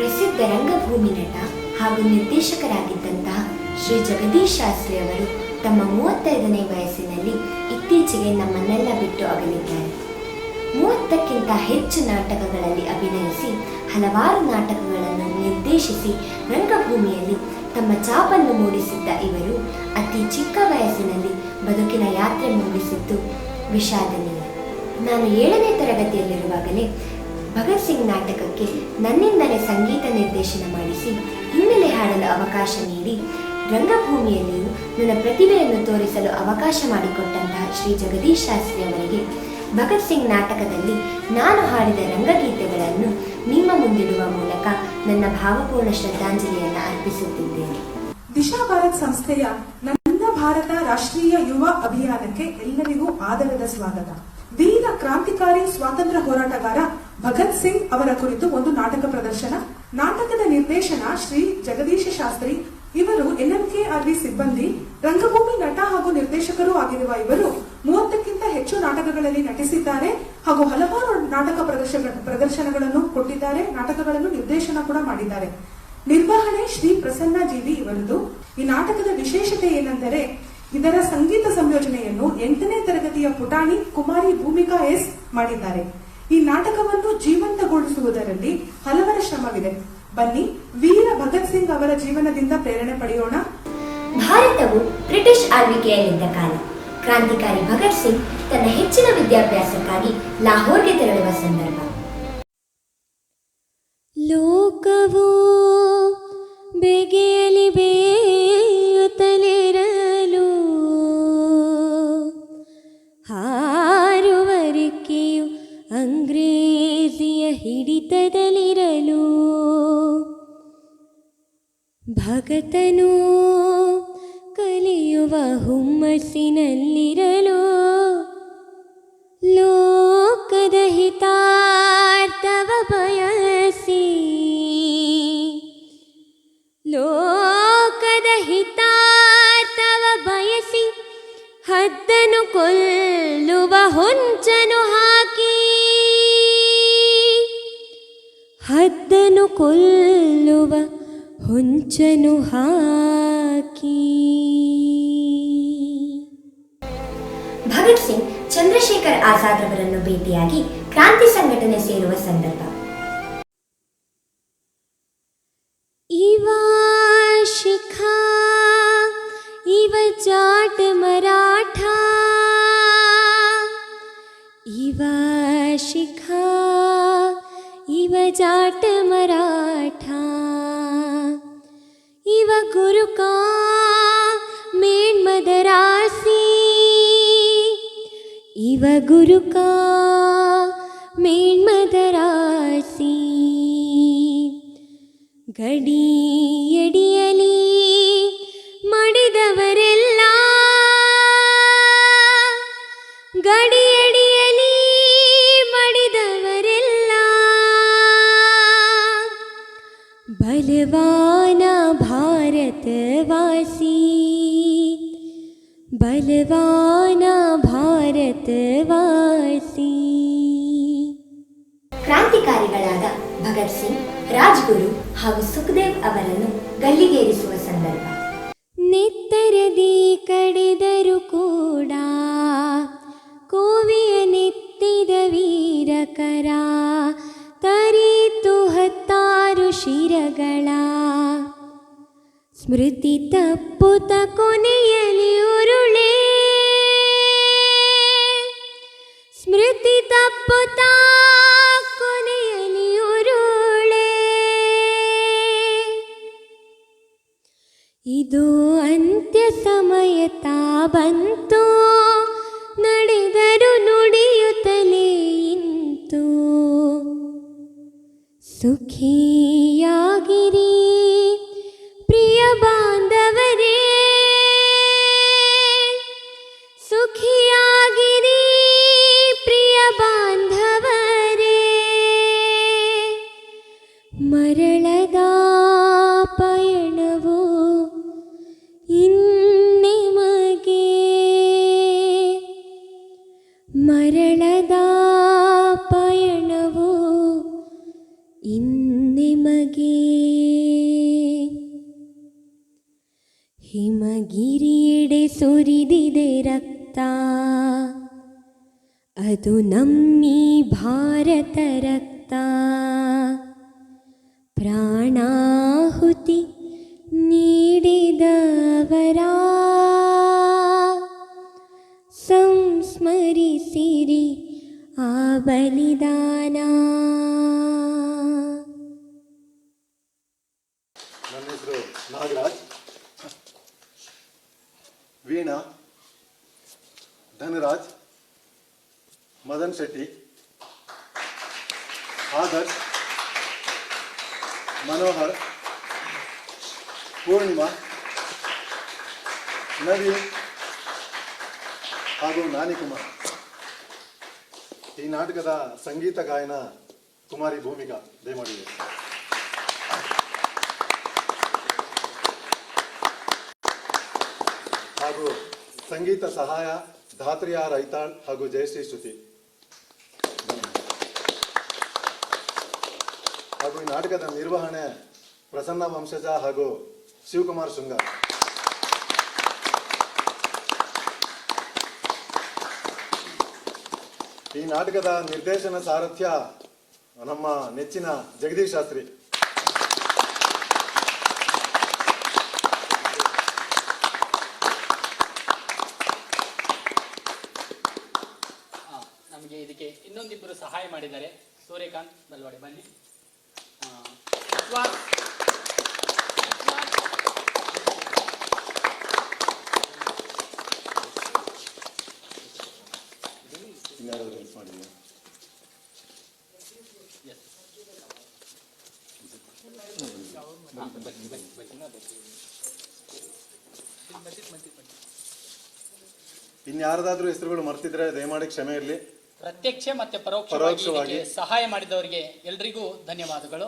ಪ್ರಸಿದ್ಧ ರಂಗಭೂಮಿ ನಟ ಹಾಗೂ ನಿರ್ದೇಶಕರಾಗಿದ್ದಂತಹ ಶ್ರೀ ಜಗದೀಶ್ ಶಾಸ್ತ್ರಿ ಅವರು ತಮ್ಮ ಮೂವತ್ತೈದನೇ ವಯಸ್ಸಿನಲ್ಲಿ ಇತ್ತೀಚೆಗೆ ನಮ್ಮನ್ನೆಲ್ಲ ಬಿಟ್ಟು ಅಗಲಿದ್ದಾರೆ. ಮೂವತ್ತಕ್ಕಿಂತ ಹೆಚ್ಚು ನಾಟಕಗಳಲ್ಲಿ ಅಭಿನಯಿಸಿ ಹಲವಾರು ನಾಟಕಗಳನ್ನು ನಿರ್ದೇಶಿಸಿ ರಂಗಭೂಮಿಯಲ್ಲಿ ತಮ್ಮ ಛಾಪನ್ನು ಮೂಡಿಸಿದ್ದ ಇವರು ಅತಿ ಚಿಕ್ಕ ವಯಸ್ಸಿನಲ್ಲಿ ಬದುಕಿನ ಯಾತ್ರೆ ಮೂಡಿಸಿದ್ದು ವಿಷಾದನೀಯ. ನಾನು ಏಳನೇ ತರಗತಿಯಲ್ಲಿರುವಾಗಲೇ ಭಗತ್ ಸಿಂಗ್ ನಾಟಕಕ್ಕೆ ನನ್ನಿಂದಲೇ ಸಂಗೀತ ನಿರ್ದೇಶನ ಮಾಡಿಸಿ ಹಿನ್ನೆಲೆ ಹಾಡಲು ಅವಕಾಶ ನೀಡಿ ರಂಗಭೂಮಿಯಲ್ಲಿಯೂ ನನ್ನ ಪ್ರತಿಭೆಯನ್ನು ತೋರಿಸಲು ಅವಕಾಶ ಮಾಡಿಕೊಟ್ಟಂತಹ ಶ್ರೀ ಜಗದೀಶ್ ಶಾಸ್ತ್ರಿ ಅವರಿಗೆ ಭಗತ್ ಸಿಂಗ್ ನಾಟಕದಲ್ಲಿ ನಾನು ಹಾಡಿದ ರಂಗಗೀತೆಗಳನ್ನು ನಿಮ್ಮ ಮುಂದಿಡುವ ಮೂಲಕ ನನ್ನ ಭಾವಪೂರ್ಣ ಶ್ರದ್ಧಾಂಜಲಿಯನ್ನು ಅರ್ಪಿಸುತ್ತಿದ್ದೇನೆ. ದಿಶಾ ಭಾರತ್ ಸಂಸ್ಥೆಯ ನನ್ನ ಭಾರತ ರಾಷ್ಟ್ರೀಯ ಯುವ ಅಭಿಯಾನಕ್ಕೆ ಎಲ್ಲರಿಗೂ ಆದರದ ಸ್ವಾಗತ. ವೀರ ಕ್ರಾಂತಿಕಾರಿ ಸ್ವಾತಂತ್ರ್ಯ ಹೋರಾಟಗಾರ ಭಗತ್ ಸಿಂಗ್ ಅವರ ಕುರಿತು ಒಂದು ನಾಟಕ ಪ್ರದರ್ಶನ, ನಾಟಕದ ನಿರ್ದೇಶನ ಶ್ರೀ ಜಗದೀಶ ಶಾಸ್ತ್ರಿ. ಇವರು ಎನ್ಎಂಕೆ ಆರ್ವಿ ಸಿಬ್ಬಂದಿ, ರಂಗಭೂಮಿ ನಟ ಹಾಗೂ ನಿರ್ದೇಶಕರೂ ಆಗಿರುವ ಇವರು ಮೂವತ್ತಕ್ಕಿಂತ ಹೆಚ್ಚು ನಾಟಕಗಳಲ್ಲಿ ನಟಿಸಿದ್ದಾರೆ ಹಾಗೂ ಹಲವಾರು ನಾಟಕ ಪ್ರದರ್ಶನ ಪ್ರದರ್ಶನಗಳನ್ನು ಕೊಟ್ಟಿದ್ದಾರೆ, ನಾಟಕಗಳನ್ನು ನಿರ್ದೇಶನ ಕೂಡ ಮಾಡಿದ್ದಾರೆ. ನಿರ್ವಹಣೆ ಶ್ರೀ ಪ್ರಸನ್ನ ಜೀವಿ ಇವರದು. ಈ ನಾಟಕದ ವಿಶೇಷತೆ ಏನೆಂದರೆ, ಇದರ ಸಂಗೀತ ಸಂಯೋಜನೆಯನ್ನು ಎಂಟನೇ ತರಗತಿಯ ಪುಟಾಣಿ ಕುಮಾರಿ ಭೂಮಿಕಾ ಎಸ್ ಮಾಡಿದ್ದಾರೆ. ಈ ನಾಟಕವನ್ನು ಜೀವಂತಗೊಳಿಸುವುದರಲ್ಲಿ ಹಲವರ ಶ್ರಮವಿದೆ. ಬನ್ನಿ ವೀರ ಭಗತ್ ಸಿಂಗ್ ಅವರ ಜೀವನದಿಂದ ಪ್ರೇರಣೆ ಪಡೆಯೋಣ. ಭಾರತವು ಬ್ರಿಟಿಷ್ ಆಳ್ವಿಕೆಯಲ್ಲಿದ್ದ ಕಾಲ. ಕ್ರಾಂತಿಕಾರಿ ಭಗತ್ ಸಿಂಗ್ ತನ್ನ ಹೆಚ್ಚಿನ ವಿದ್ಯಾಭ್ಯಾಸಕ್ಕಾಗಿ ಲಾಹೋರ್ಗೆ ತೆರಳುವ ಸಂದರ್ಭ. ಲೋಕವೋ ಬೆಗೆಯಲಿ ಅಂಗ್ರೇಜಿಯ ಹಿಡಿತದಲ್ಲಿರಲು ಭಗತನು ಕಲಿಯುವ ಹುಮ್ಮಸ್ಸಿನಲ್ಲಿರಲು ಲೋಕದ ಹಿತಾರ್ಥವ ಬಯಸಿ ಲೋಕದ ಹಿತಾರ್ಥವ ಬಯಸಿ ಹದ್ದನು ಕೊಲ್ಲುವ ಹೊಂಚನು ಹಾಕಿ ಹದ್ದನು ಕೊಲ್ಲುವ ಹೊಂಚನು ಹಾಕಿ. ಭಗತ್ ಸಿಂಗ್ ಚಂದ್ರಶೇಖರ್ ಆಜಾದ್ ಅವರನ್ನು ಭೇಟಿಯಾಗಿ ಕ್ರಾಂತಿ ಸಂಘಟನೆ ಸೇರುವ ಸಂದರ್ಭ. मेण्मदरासि इव गुरुका मेण्मदरासि गडी ಬಲವಾನ ಭಾರತವಾಸಿ. ಬಲವಾನ ಭಾರತವಾಸಿ. ಕ್ರಾಂತಿಕಾರಿಗಳಾದ ಭಗತ್ ಸಿಂಗ್ ರಾಜ್ಗುರು ಹಾಗೂ ಸುಖದೇವ್ ಅವರನ್ನು ಗಲ್ಲಿಗೇರಿಸುವ ಸಂದರ್ಭ. ನೆತ್ತರದಿ ಕಡಿದರು ಕೂಡ ಕೋವಿಯ ನೆತ್ತಿದ ವೀರಕರ ತರೀತು ಹತ್ತಾರು ಶಿರಗಳ ಸ್ಮೃತಿ ತಪ್ಪುತ ಕೊನೆಯಲಿ ಉರುಳೆ. ಸ್ಮೃತಿ ತಪ್ಪುತ ಕೊನೆಯಲಿ ಉರುಳೆ. ಇದು ಅಂತ್ಯ ಸಮಯ ತಾ ಬಂತು, ನಡೆದರು ನುಡಿಯುತ್ತಲೇ ಇಂತು. ಸುಖಿಯಾಗಿರಿ. ಮರಳದ ಪಯಣವು ಇನ್ನಿಮಗೆ ಮರಳದ ಪಯಣವು ಇನ್ನೆಮಗೆ ಹಿಮಗಿರಿಯೆಡೆ ಸುರಿದಿದೆ ರಕ್ತ ಅದು ನಮ್ಮಿ ಭಾರತ ರಕ್ತ ಬಲಿದಾನ ನನ್ನ ಹೆಸರು ನಾಗರಾಜ್ ವೀಣಾ ಧನರಾಜ್ ಮದನ್ ಶೆಟ್ಟಿ ಆದರ್ಶ್ ಮನೋಹರ್ ಪೂರ್ಣಿಮಾ ನವೀನ್ ಹಾಗೂ ನಾನಿ ಕುಮಾರ್ ಈ ನಾಟಕದ ಸಂಗೀತ ಗಾಯನ ಕುಮಾರಿ ಭೂಮಿಕಾ ದಯಮಾಡಿ ಹಾಗೂ ಸಂಗೀತ ಸಹಾಯ ಧಾತ್ರಿಯ ರೈತಾಳ್ ಹಾಗೂ ಜಯಶ್ರೀ ಶ್ರುತಿ. ಹಾಗೂ ಈ ನಾಟಕದ ನಿರ್ವಹಣೆ ಪ್ರಸನ್ನ ವಂಶಜ ಹಾಗೂ ಶಿವಕುಮಾರ್ ಶೃಂಗಾರ್. ಈ ನಾಟಕದ ನಿರ್ದೇಶನ ಸಾರಥ್ಯ ನಮ್ಮ ನೆಚ್ಚಿನ ಜಗದೀಶ್ ಶಾಸ್ತ್ರಿ. ನಮಗೆ ಇದಕ್ಕೆ ಇನ್ನೊಂದಿಬ್ಬರು ಸಹಾಯ ಮಾಡಿದ್ದಾರೆ. ಸೂರ್ಯಕಾಂತ್ ಬಲ್ವಾಡಿ, ಬನ್ನಿ. ಇನ್ಯಾರದಾದ್ರೂ ಹೆಸರುಗಳು ಮರ್ತಿದ್ರೆ ದಯಮಾಡಿ ಕ್ಷಮೆ ಇರಲಿ ಪ್ರತ್ಯಕ್ಷ ಮತ್ತೆ ಪರೋಕ್ಷವಾಗಿ ಪರೋಕ್ಷವಾಗಿ. ಸಹಾಯ ಮಾಡಿದವರಿಗೆ ಎಲ್ರಿಗೂ ಧನ್ಯವಾದಗಳು